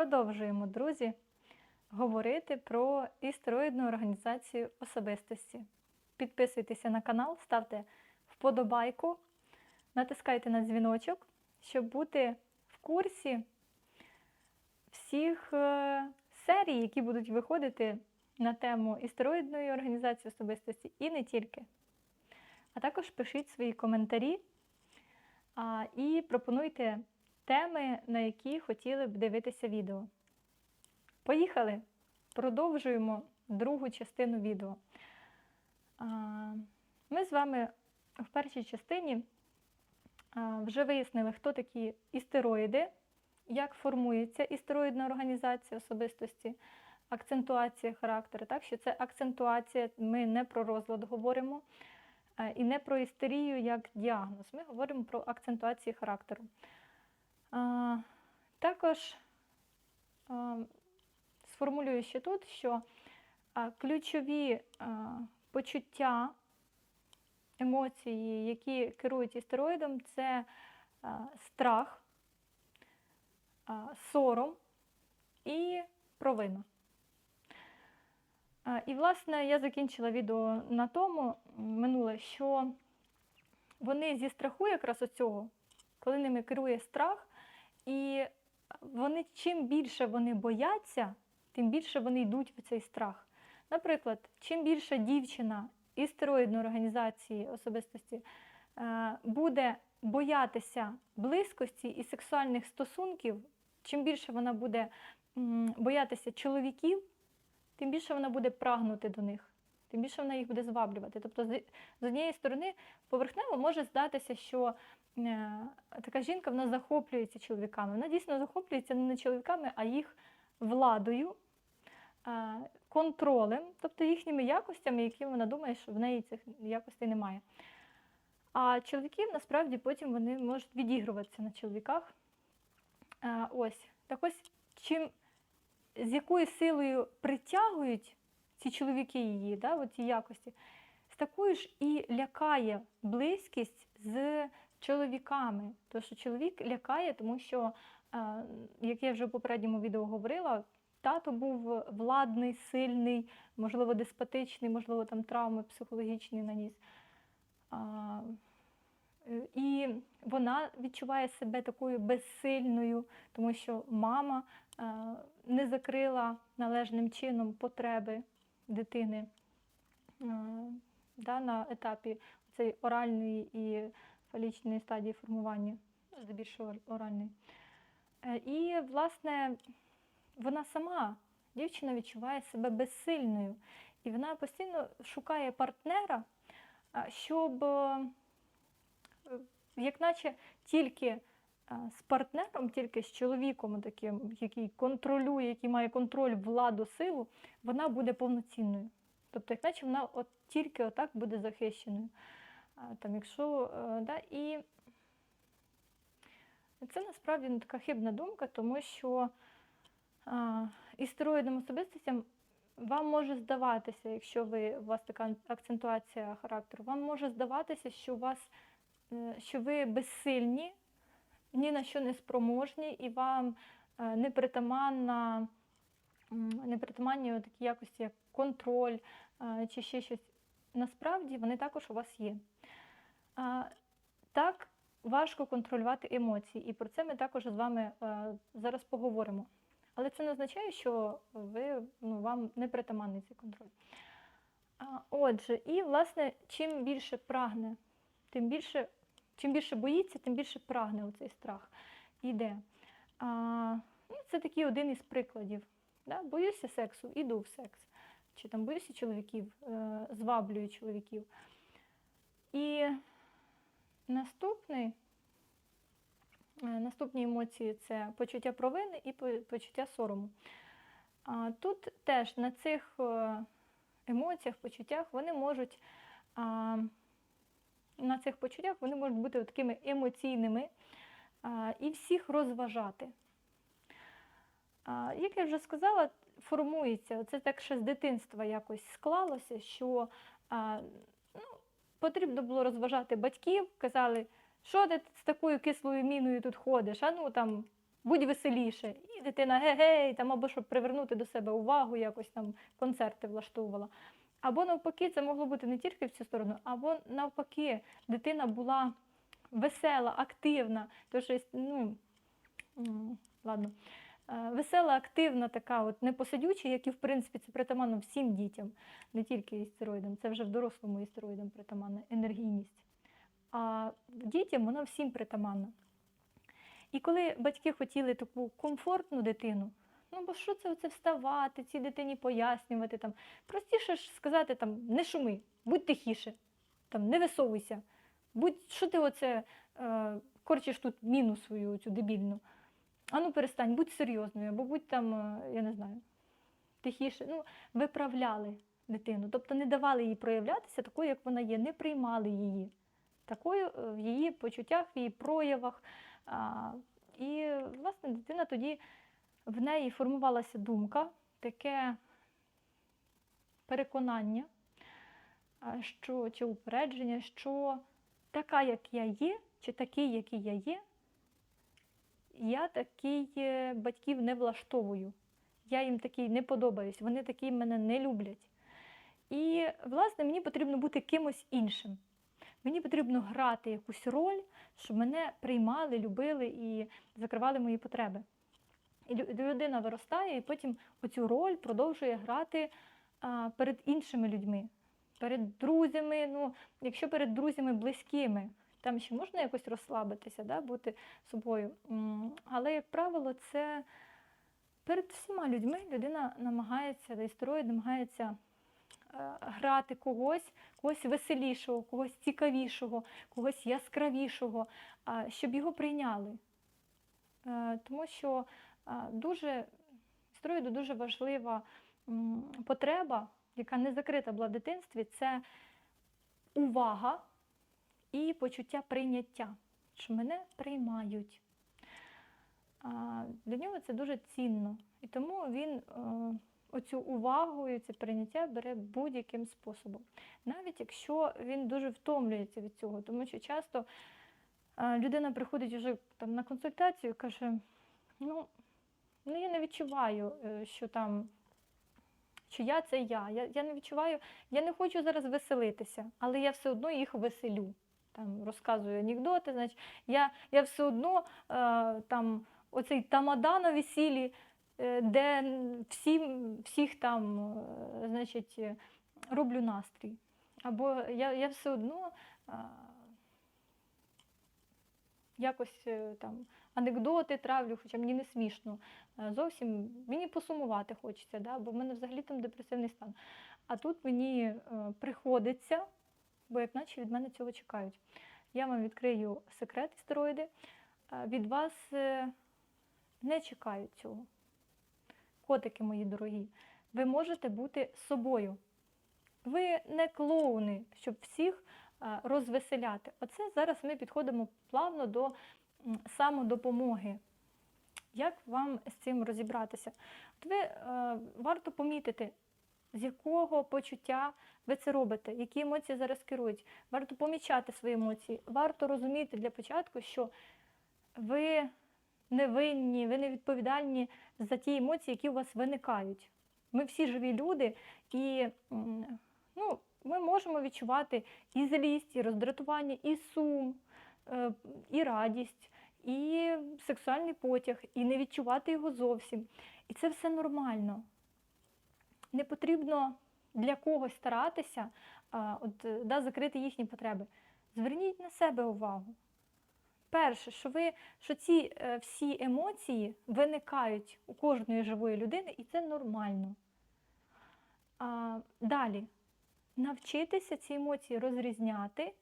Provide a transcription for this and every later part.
Продовжуємо, друзі, говорити про істероїдну організацію особистості. Підписуйтеся на канал, ставте вподобайку, натискайте на дзвіночок, щоб бути в курсі всіх е, серій, які будуть виходити на тему істероїдної організації особистості і не тільки. А також пишіть свої коментарі і пропонуйте теми, на які хотіли б дивитися відео. Поїхали! Продовжуємо другу частину відео. Ми з вами в першій частині вже вияснили, хто такі істероїди, як формується істероїдна організація особистості, акцентуація характеру. Так що це акцентуація, ми не про розлад говоримо. І не про істерію як діагноз. Ми говоримо про акцентуації характеру. А, Також а, сформулюю ще тут, що а, ключові а, почуття, емоції, які керують істероїдом, це а, страх, а, сором і провина. І, власне, я закінчила відео на тому минуле, що вони зі страху якраз оцього, коли ними керує страх, і вони чим більше вони бояться, тим більше вони йдуть в цей страх. Наприклад, чим більше дівчина із стероїдної організації особистості е, буде боятися близькості і сексуальних стосунків, чим більше вона буде боятися чоловіків, тим більше вона буде прагнути до них, тим більше вона їх буде зваблювати. Тобто, з однієї сторони, поверхнево може здатися, що така жінка вона захоплюється чоловіками. Вона дійсно захоплюється не чоловіками, а їх владою, е, контролем, тобто їхніми якостями, які вона думає, що в неї цих якостей немає. А чоловіків насправді потім вони можуть відігруватися на чоловіках. Е, ось. Так ось, чим з якою силою притягують ці чоловіки її, да, ці якості, з такою ж і лякає близькість з чоловіками. Тому що чоловік лякає, тому що, е, як я вже в попередньому відео говорила, тато був владний, сильний, можливо, деспотичний, можливо, там травми психологічні наніс. Е, І вона відчуває себе такою безсильною, тому що мама е, не закрила належним чином потреби дитини да, на етапі цієї оральної і фалічної стадії формування, здебільшого оральної. Е, І, власне, вона сама, дівчина, відчуває себе безсильною. І вона постійно шукає партнера, щоб, е, як наче тільки е, з партнером, тільки з чоловіком, таким, який контролює, який має контроль, владу, силу, вона буде повноцінною. Тобто, як наче вона от тільки отак буде захищеною. Там, якщо, е, да, і це насправді не така хибна думка, тому що а, істероїдним особистостям вам може здаватися, якщо ви, у вас така акцентуація характеру, вам може здаватися, що, у вас, е, що ви безсильні, ні на що не спроможні, і вам е, непритаманна, м, непритаманні такі якості, як контроль чи ще щось. Насправді вони також у вас є. Так важко контролювати емоції, і про це ми також з вами е, зараз поговоримо. Але це не означає, що ви, ну, вам не притаманний цей контроль. Отже, і, власне, чим більше прагне, тим більше, чим більше боїться, тим більше прагне у цей страх. Іде. Ну, це такий один із прикладів. Да? Боюся сексу, іду в секс. Чи там боюся чоловіків, е, зваблюю чоловіків. І наступний Е, Наступні емоції це почуття провини і почуття сорому. Тут теж на цих е, емоціях, почуттях вони можуть на цих почуттях вони можуть бути такими емоційними і всіх розважати. Як я вже сказала, формується, це так ще з дитинства якось склалося, що потрібно було розважати батьків, казали, що ти з такою кислою міною тут ходиш, а ну там будь веселіше. І дитина гей-гей, там, або щоб привернути до себе увагу, якось там концерти влаштовувала. Або навпаки, це могло бути не тільки в цю сторону, або навпаки, дитина була весела, активна. Тож, ну, м, ладно. Е, Весела, активна, така, от непосидюча, як і в принципі це притаманно всім дітям, не тільки істероїдам, це вже в дорослому істероїдам притаманна енергійність. А дітям вона всім притаманна. І коли батьки хотіли таку комфортну дитину, ну бо що це оце вставати, цій дитині пояснювати, там, простіше ж сказати, там, не шуми, будь тихіше, там, не висовуйся, будь, що ти оце е, корчиш тут міну свою цю дебільну. Ану перестань, будь серйозною, або будь там, е, я не знаю, тихіше. Ну, виправляли дитину, тобто не давали їй проявлятися такою, як вона є, не приймали її такою е, в її почуттях, в її проявах. А, І, власне, дитина тоді в неї формувалася думка, таке переконання, що, чи упередження, що така, як я є, чи такий, який я є, я такий е, батьків не влаштовую. Я їм такий не подобаюсь, вони такі мене не люблять. І, власне, мені потрібно бути кимось іншим. Мені потрібно грати якусь роль, щоб мене приймали, любили і закривали мої потреби. І людина виростає, і потім оцю роль продовжує грати перед іншими людьми, перед друзями. Ну, якщо перед друзями близькими, там ще можна якось розслабитися, да, бути собою. Але, як правило, це перед всіма людьми людина намагається, істероїд намагається е, грати когось, когось веселішого, когось цікавішого, когось яскравішого, щоб його прийняли. Е, Тому що а, дуже істероїду дуже важлива потреба, яка не закрита була в дитинстві, це увага і почуття прийняття, що мене приймають. Для нього це дуже цінно. І тому він е, оцю увагу і це прийняття бере будь-яким способом. Навіть якщо він дуже втомлюється від цього, тому що часто е, людина приходить вже там, на консультацію і каже: ну, ну я не відчуваю, е, що там. Що я це я. я. Я не відчуваю, я не хочу зараз веселитися, але я все одно їх веселю. Там розказую анекдоти, значить, я, я все одно е, там оцей тамада на весіллі, е, де всім, всіх там, е, значить, е, роблю настрій. Або я, я все одно е, якось е, там анекдоти травлю, хоча мені не смішно. Е, Зовсім мені посумувати хочеться, да? бо в мене взагалі там депресивний стан. А тут мені е, приходиться, бо як наче від мене цього чекають. Я вам відкрию секрет істероїди. Від вас е, не чекають цього. Котики мої дорогі, ви можете бути собою. Ви не клоуни, щоб всіх розвеселяти. Оце зараз ми підходимо плавно до самодопомоги. Як вам з цим розібратися? От ви е, варто помітити, з якого почуття ви це робите, які емоції зараз керують. Варто помічати свої емоції. Варто розуміти для початку, що ви не винні, ви не відповідальні за ті емоції, які у вас виникають. Ми всі живі люди, і ну, ми можемо відчувати і злість, і роздратування, і сум, е, і радість, і сексуальний потяг, і не відчувати його зовсім. І це все нормально. Не потрібно для когось старатися от, е, да, закрити їхні потреби. Зверніть на себе увагу. Перше, що ви що ці е, всі емоції виникають у кожної живої людини, і це нормально. А, далі, навчитися ці емоції розрізняти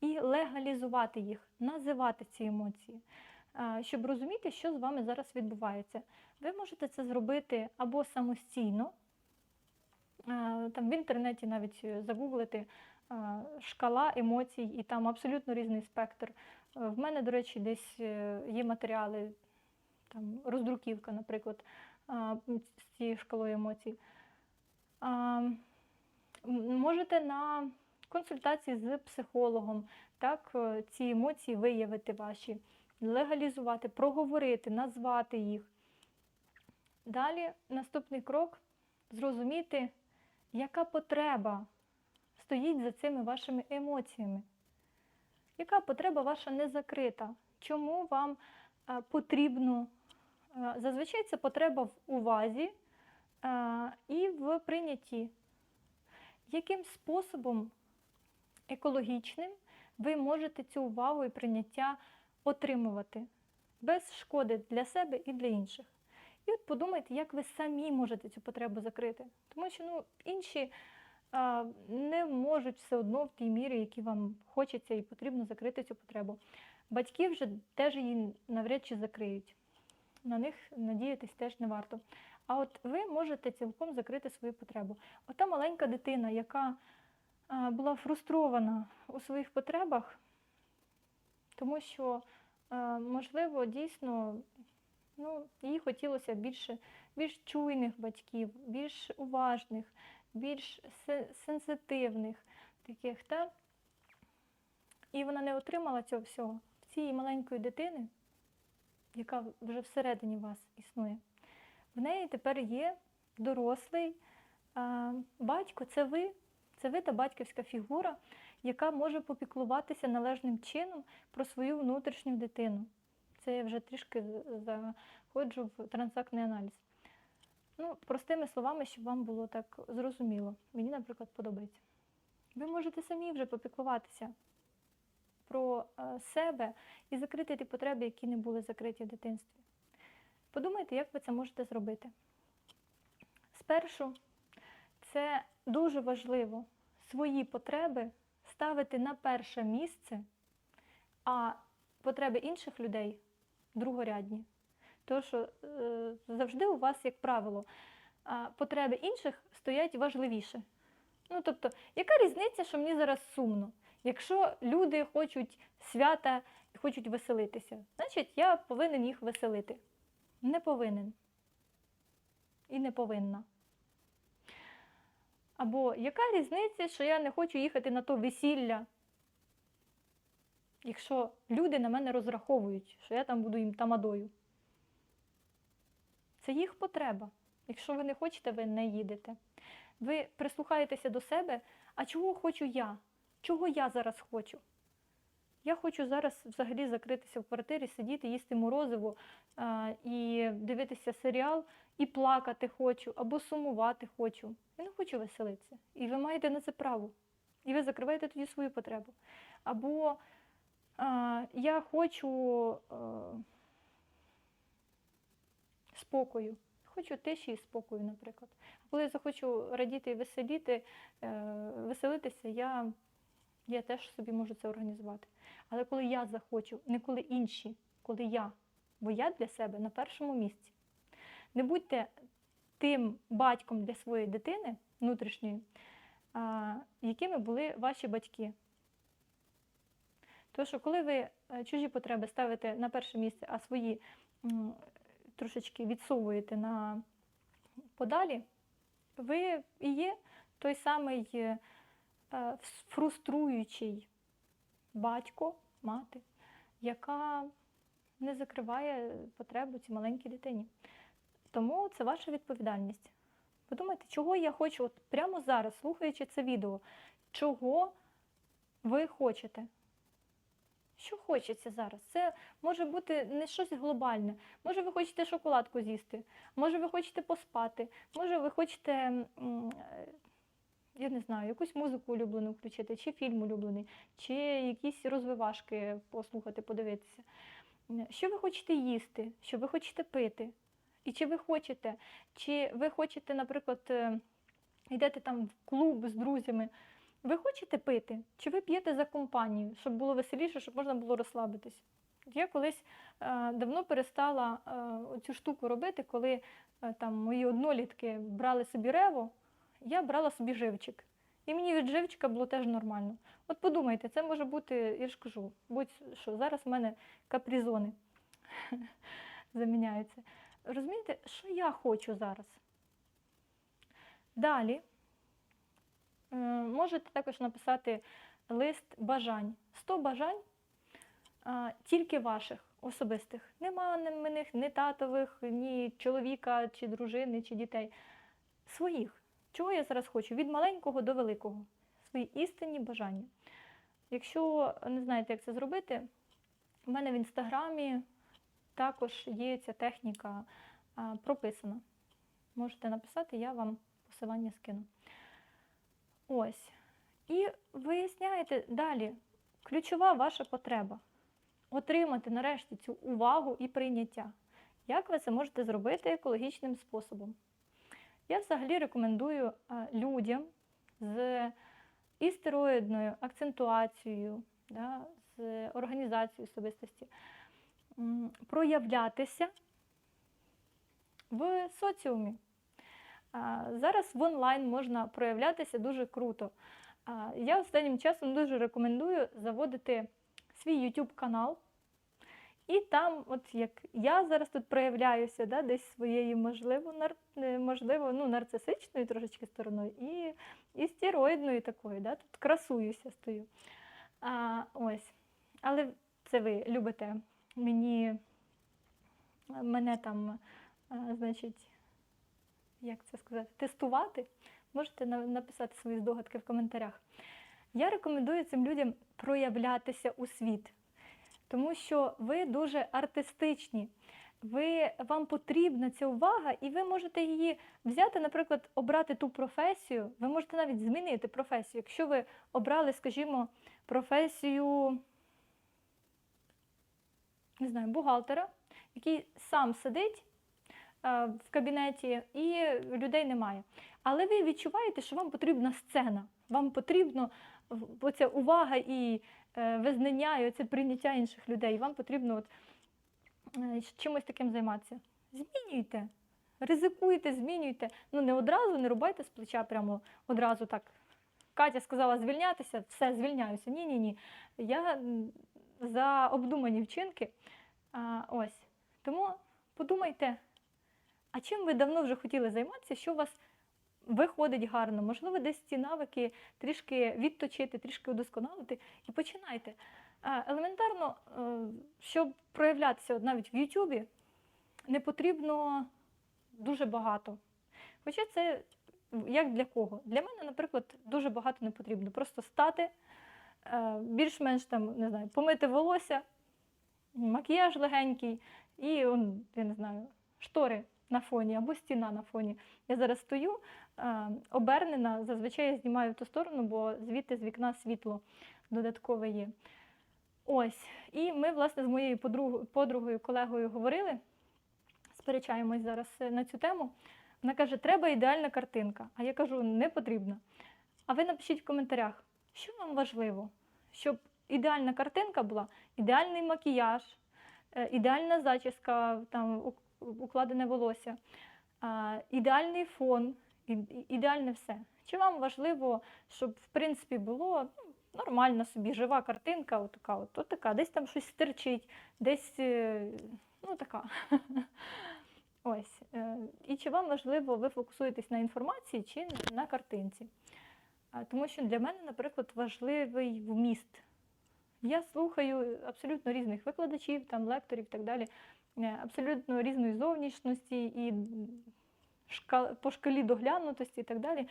і легалізувати їх, називати ці емоції, а, щоб розуміти, що з вами зараз відбувається. Ви можете це зробити або самостійно, там в інтернеті навіть е, загуглити шкала емоцій, і там абсолютно різний спектр. Е, В мене, до речі, десь е, є матеріали, там роздруківка, наприклад, з цією шкалою емоцій. Можете на консультації з психологом так, е, ці емоції виявити ваші легалізувати, проговорити, назвати їх. Далі наступний крок зрозуміти, яка потреба стоїть за цими вашими емоціями. Яка потреба ваша не закрита? Чому вам е, потрібно? е, Зазвичай це потреба в увазі е, і в прийнятті. Яким способом екологічним ви можете цю увагу і прийняття отримувати без шкоди для себе і для інших? І от подумайте, як ви самі можете цю потребу закрити. Тому що ну, інші а, не можуть все одно в тій мірі, які вам хочеться і потрібно закрити цю потребу. Батьки вже теж її навряд чи закриють. На них надіятись теж не варто. А от ви можете цілком закрити свою потребу. Ота маленька дитина, яка була фрустрована у своїх потребах, тому що, можливо, дійсно ну, їй хотілося більше, більш чуйних батьків, більш уважних, більш сенситивних таких, та? І вона не отримала цього всього. В цієї маленької дитини, яка вже всередині вас існує, в неї тепер є дорослий а, батько, це ви, це ви та батьківська фігура, яка може попіклуватися належним чином про свою внутрішню дитину. Це я вже трішки заходжу в транзактний аналіз. Ну, простими словами, щоб вам було так зрозуміло. Мені, наприклад, подобається. Ви можете самі вже попіклуватися про е, себе і закрити ті потреби, які не були закриті в дитинстві. Подумайте, як ви це можете зробити. Спершу, це дуже важливо свої потреби ставити на перше місце, а потреби інших людей другорядні. Тому що е, завжди у вас, як правило, потреби інших стоять важливіше. Ну, тобто, яка різниця, що мені зараз сумно? Якщо люди хочуть свята і хочуть веселитися, значить я повинен їх веселити. Не повинен. І не повинна. Або яка різниця, що я не хочу їхати на то весілля, якщо люди на мене розраховують, що я там буду їм тамадою. Це їх потреба. Якщо ви не хочете, ви не їдете. Ви прислухаєтеся до себе, а чого хочу я? Чого я зараз хочу? Я хочу зараз взагалі закритися в квартирі, сидіти, їсти морозиво а, і дивитися серіал, і плакати хочу, або сумувати хочу. Я не хочу веселитися. І ви маєте на це право. І ви закриваєте тоді свою потребу. Або я хочу а, спокою. Хочу тиші і спокою, наприклад. А коли я захочу радіти і веселіти, е, веселитися, я, я теж собі можу це організувати. Але коли я захочу, не коли інші, коли я, бо я для себе на першому місці. Не будьте тим батьком для своєї дитини внутрішньої, якими були ваші батьки. Тому що коли ви е, чужі потреби ставите на перше місце, а свої трошечки відсовуєте на подалі, ви і є той самий е, е, фруструючий батько, мати, яка не закриває потребу цій маленькій дитині. Тому це ваша відповідальність. Подумайте, чого я хочу, от прямо зараз, слухаючи це відео, чого ви хочете? Що хочеться зараз? Це може бути не щось глобальне. Може, ви хочете шоколадку з'їсти, може, ви хочете поспати, може, ви хочете, е, я не знаю, якусь музику улюблену включити, чи фільм улюблений, чи якісь розвивашки послухати, подивитися. Що ви хочете їсти, що ви хочете пити? І чи ви хочете, чи ви хочете, наприклад, е, йдете там в клуб з друзями, ви хочете пити? Чи ви п'єте за компанію, щоб було веселіше, щоб можна було розслабитись? Я колись е, давно перестала е, цю штуку робити, коли е, там мої однолітки брали собі рево, я брала собі живчик. І мені від живчика було теж нормально. От подумайте, це може бути, я ж кажу, будь-що зараз в мене капризони заміняються. Розумієте, що я хочу зараз? Далі можете також написати лист бажань. 100 бажань тільки ваших. особистих. Нема мене, ні татових, ні чоловіка, чи дружини, чи дітей. Своїх. Чого я зараз хочу? Від маленького до великого. Свої істинні бажання. Якщо не знаєте, як це зробити, у мене в інстаграмі також є ця техніка прописана. Можете написати, я вам посилання скину. Ось. І виясняєте далі, ключова ваша потреба отримати нарешті цю увагу і прийняття. Як ви це можете зробити екологічним способом? Я взагалі рекомендую людям з істероїдною акцентуацією, да, з організацією особистості проявлятися в соціумі. Зараз в онлайн можна проявлятися дуже круто. Я останнім часом дуже рекомендую заводити свій YouTube канал. І там, от як я зараз тут проявляюся, да, десь своєю, можливо, нар... е, можливо, ну, нарцисичною трошечки стороною, і, і стероїдною такою, да, тут красуюся стою. А, ось. Але це ви любите мені, мене там, значить, як це сказати, тестувати. Можете написати свої здогадки в коментарях. Я рекомендую цим людям проявлятися у світ, тому що ви дуже артистичні. Ви, вам потрібна ця увага, і ви можете її взяти, наприклад, обрати ту професію. Ви можете навіть змінити професію. Якщо ви обрали, скажімо, професію, не знаю, бухгалтера, який сам сидить в кабінеті і людей немає. Але ви відчуваєте, що вам потрібна сцена, вам потрібно оця увага і е, визнання, і оце прийняття інших людей. Вам потрібно от, е, чимось таким займатися. Змінюйте, ризикуйте, змінюйте. Ну не одразу, не рубайте з плеча прямо одразу так. Катя сказала звільнятися, все, звільняюся. Ні, ні, ні. Я за обдумані вчинки. А, ось. Тому подумайте, а чим ви давно вже хотіли займатися, що у вас виходить гарно, можливо, десь ці навики трішки відточити, трішки удосконалити і починайте. Елементарно, е, щоб проявлятися навіть в Ютубі, не потрібно дуже багато. Хоча це як для кого? Для мене, наприклад, дуже багато не потрібно. Просто стати, е, більш-менш там, не знаю, помити волосся, макіяж легенький і, я не знаю, штори на фоні або стіна на фоні. Я зараз стою е, обернена, зазвичай я знімаю ту сторону, бо звідти з вікна світло додаткове є. Ось. І ми, власне, з моєю подругою, колегою говорили, сперечаємось зараз е, на цю тему. Вона каже, треба ідеальна картинка. А я кажу, не потрібно. А ви напишіть в коментарях, що вам важливо, щоб ідеальна картинка була, ідеальний макіяж, ідеальна зачіска, там, укладене волосся, ідеальний фон, ідеальне все. Чи вам важливо, щоб в принципі було ну, нормальна собі жива картинка, отака, от, от така, десь там щось стерчить, десь е, ну така. Ось. е, І чи вам важливо, ви фокусуєтесь на інформації чи на картинці? Тому що для мене, наприклад, важливий вміст. Я слухаю абсолютно різних викладачів, там, лекторів і так далі, е, абсолютно різної зовнішності і по шкалі доглянутості і так далі.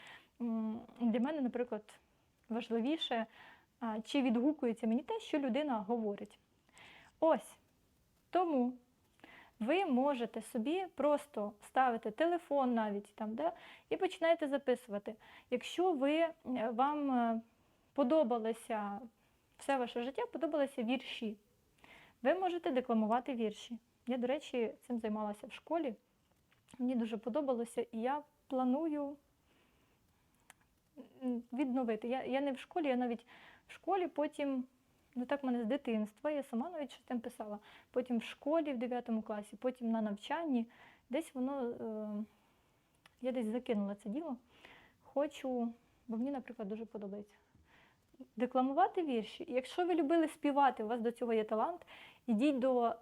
Для мене, наприклад, важливіше, чи відгукується мені те, що людина говорить. Ось. Тому ви можете собі просто ставити телефон навіть там, да, і починаєте записувати. Якщо ви, е, вам е, подобалося все ваше життя, подобалися вірші, ви можете декламувати вірші. Я, до речі, цим займалася в школі. Мені дуже подобалося, і я планую відновити. Я, я не в школі, я навіть в школі потім, ну так в мене з дитинства, я сама навіть щось там писала. Потім в школі в 9 класі, потім на навчанні. Десь воно, е, я десь закинула це діло. Хочу, бо мені, наприклад, дуже подобається. Декламувати вірші. І Якщо ви любили співати, у вас до цього є талант, ідіть до е,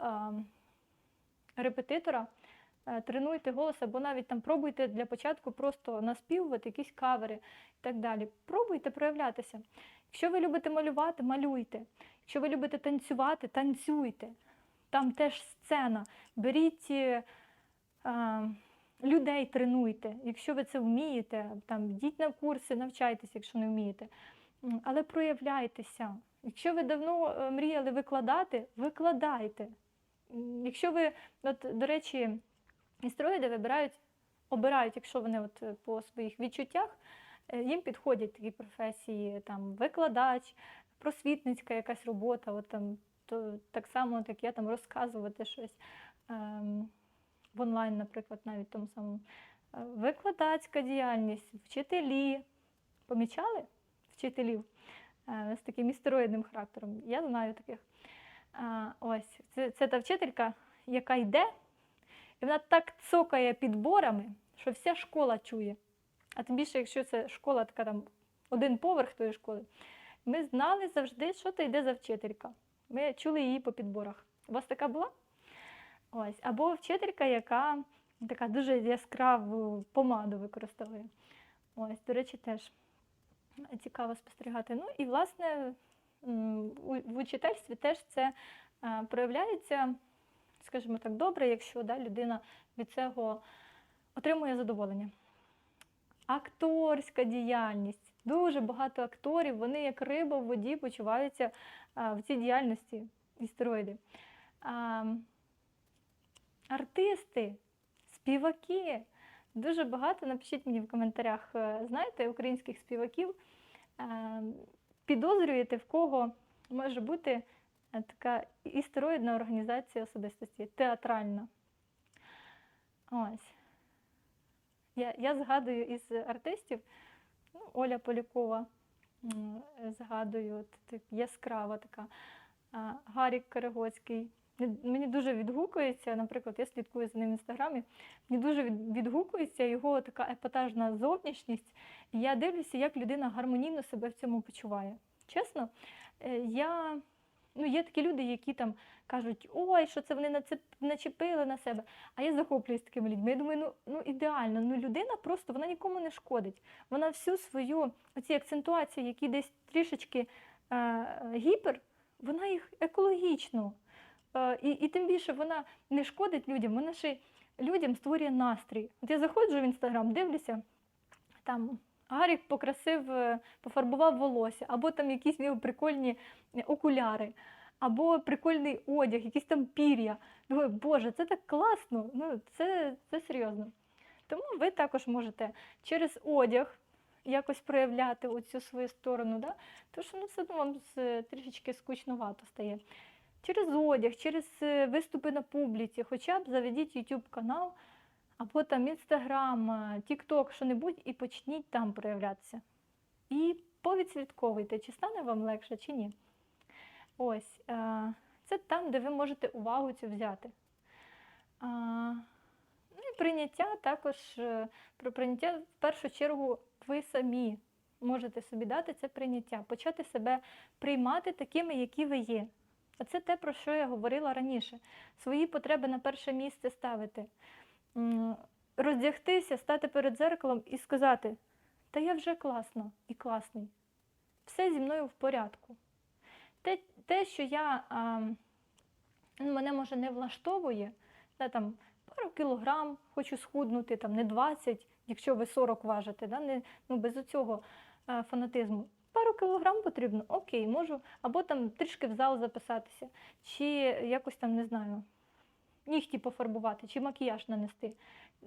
репетитора, е, тренуйте голос, або навіть там пробуйте для початку просто наспівувати якісь кавери і так далі. Пробуйте проявлятися. Якщо ви любите малювати, малюйте. Якщо ви любите танцювати, танцюйте. там теж сцена. Беріть е, людей, тренуйте. Якщо ви це вмієте, там йдіть на курси, навчайтеся, якщо не вмієте. Але проявляйтеся. Якщо ви давно е, мріяли викладати, викладайте. Якщо ви, от, до речі, істроїди вибирають, обирають, якщо вони от е, по своїх відчуттях, е, їм підходять такі професії, там викладач, просвітницька якась робота, от там то так само, як я там розказувати щось ем, в онлайн, наприклад, навіть тому самому. Викладацька діяльність, вчителі. Помічали вчителів е, з таким істероїдним характером? Я знаю таких. Ось, це, це та вчителька, яка йде, і вона так цокає підборами, що вся школа чує. А тим більше, якщо це школа така там один поверх тої школи, ми знали завжди, що то йде за вчителька. Ми чули її по підборах. У вас така була? Ось. Або вчителька, яка така дуже яскраву помаду використовує. Ось, до речі, теж цікаво спостерігати. Ну і, власне, в учительстві теж це е, проявляється, скажімо так, добре, якщо да, людина від цього отримує задоволення. Акторська діяльність. Дуже багато акторів, вони як риба в воді почуваються в цій діяльності істероїди. Артисти, співаки. Дуже багато. Напишіть мені в коментарях, е, знаєте, українських співаків. Е, Підозрюєте, в кого може бути е, така істероїдна організація особистості, театральна. Ось. Я, я згадую із артистів ну, Оля Полякова, згадую, яскрава така, Гарік Карагоцький. Мені- дуже відгукується, наприклад, я слідкую за ним в інстаграмі. Мені дуже відгукується його така епатажна зовнішність. І я дивлюся, як людина гармонійно себе в цьому почуває. Чесно, е, я, ну, є такі люди, які там кажуть, ой, що це вони начепили на себе. А я захоплююсь такими людьми. Я думаю, ну, ну ідеально. Ну людина просто вона нікому не шкодить. Вона всю свою оці акцентуації, які десь трішечки е, гіпер, вона їх екологічно. Е, і, і тим більше вона не шкодить людям, вона ще людям створює настрій. От я заходжу в інстаграм, дивлюся, там Гарік покрасив, е, пофарбував волосся, або там якісь в прикольні окуляри, або прикольний одяг, якісь там пір'я. Думаю, Боже, це так класно. Ну, це, це серйозно. Тому ви також можете через одяг якось проявляти оцю свою сторону, да? тому що ну, все одно вам з- трішечки скучновато стає. Через одяг, через е, виступи на публіці, хоча б заведіть YouTube канал, або там Instagram, TikTok, що-небудь, і почніть там проявлятися. І повідслідковуйте, чи стане вам легше, чи ні. Ось, е, це там, де ви можете увагу цю взяти. Ну і прийняття також, е, про прийняття в першу чергу ви самі можете собі дати це прийняття, почати себе приймати такими, які ви є. А це те, про що я говорила раніше. Свої потреби на перше місце ставити. Роздягтися, стати перед дзеркалом і сказати: Та я вже класна і класний. Все зі мною в порядку. Те, те що я, а, ну, мене може не влаштовує, да, там, пару кілограм хочу схуднути, там, не 20, якщо ви 40 важите, да, не, ну, без цього фанатизму. Пару кілограм потрібно, окей, можу, або там трішки в зал записатися, чи якось там, не знаю, нігті пофарбувати, чи макіяж нанести.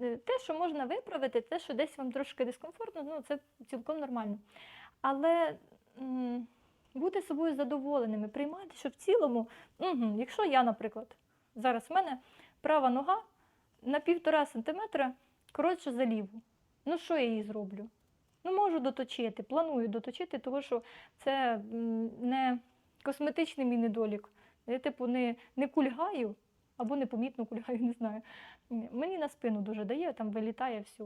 Е, Те, що можна виправити, те, що десь вам трошки дискомфортно, ну це цілком нормально. Але м, бути собою задоволеними, приймати, що в цілому, угу, якщо я, наприклад, зараз в мене права нога на півтора сантиметра коротше за ліву. Ну що я їй зроблю? Ну, можу доточити, планую доточити, тому що це не косметичний мій недолік. Я, типу, не, не кульгаю або непомітно кульгаю, не знаю. Мені на спину дуже дає, там вилітає все.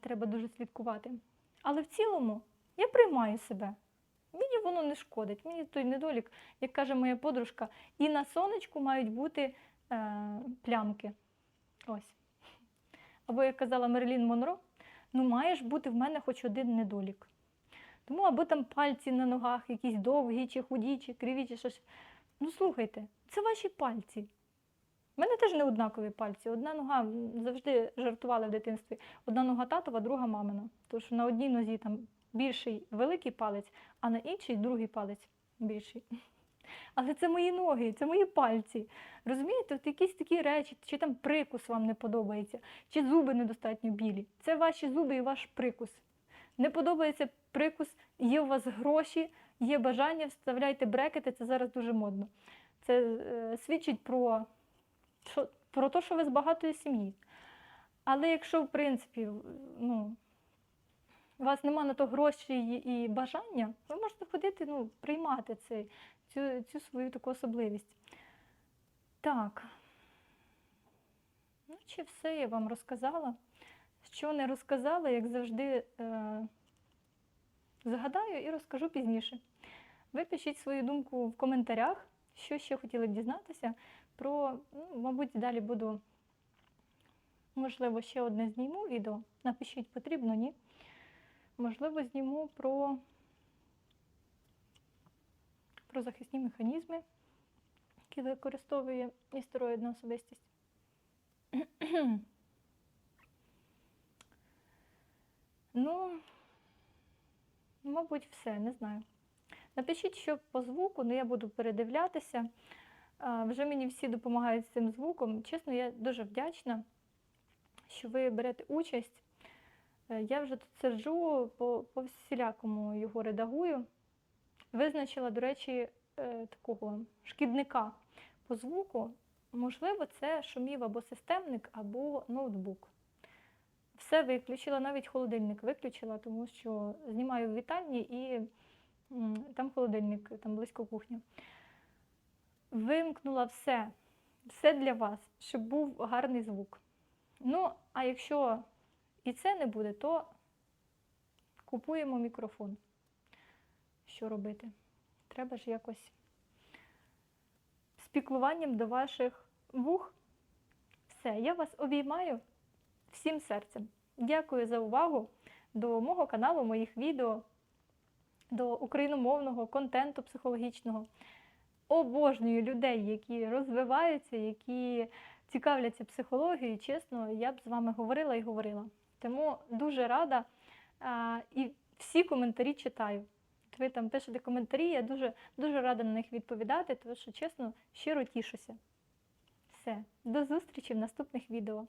Треба дуже слідкувати. Але в цілому я приймаю себе. Мені воно не шкодить. Мені той недолік, як каже моя подружка, і на сонечку мають бути е, плямки. Ось. Або як казала Мерлін Монро, ну має ж бути в мене хоч один недолік. Тому або там пальці на ногах, якісь довгі, чи худі, чи криві, чи щось. Ну слухайте, Це ваші пальці. У мене теж не однакові пальці. Одна нога завжди жартували в дитинстві. Одна нога татова, друга мамина. Що на одній нозі там більший великий палець, а на іншій другий палець більший. Але це мої ноги, це мої пальці. Розумієте, от якісь такі речі, чи там прикус вам не подобається, чи зуби недостатньо білі. Це ваші зуби і ваш прикус. Не подобається прикус, є у вас гроші, є бажання, вставляйте брекети, це зараз дуже модно. Це е, свідчить про, про те, що ви з багатої сім'ї. Але якщо, в принципі, ну, у вас нема на то гроші і бажання, ви можете ходити, ну, приймати цей, цю, цю свою таку особливість. Так. Ну, чи все я вам розказала? Що не розказала, як завжди, е, згадаю і розкажу пізніше. Ви пишіть свою думку в коментарях, що ще хотіли б дізнатися про, ну, мабуть, далі буду, можливо, ще одне зніму відео. Напишіть, потрібно, ні. Можливо, зніму про, про захисні механізми, які використовує істероїдна особистість. Ну, мабуть, все, не знаю. Напишіть, що по звуку, ну я буду передивлятися. Вже мені всі допомагають з цим звуком. Чесно, я дуже вдячна, що ви берете участь. Е, Я вже тут сиджу, по, всілякому його редагую. Визначила, до речі, е, такого шкідника по звуку. Можливо, це шумів або системник, або ноутбук. Все виключила, навіть холодильник виключила, тому що знімаю в вітальні і там холодильник, там близько кухня. Вимкнула все, все для вас, щоб був гарний звук. Ну, а якщо і це не буде, то купуємо мікрофон. Що робити? Треба ж якось з піклуванням до ваших вух. Все, я вас обіймаю всім серцем. Дякую за увагу до мого каналу, моїх відео, до україномовного контенту психологічного. Обожнюю людей, які розвиваються, які цікавляться психологією. Чесно, я б з вами говорила і говорила. Тому дуже рада і всі коментарі читаю. Ви там пишете коментарі, я дуже, дуже рада на них відповідати, тому що чесно, щиро тішуся. Все, до зустрічі в наступних відео.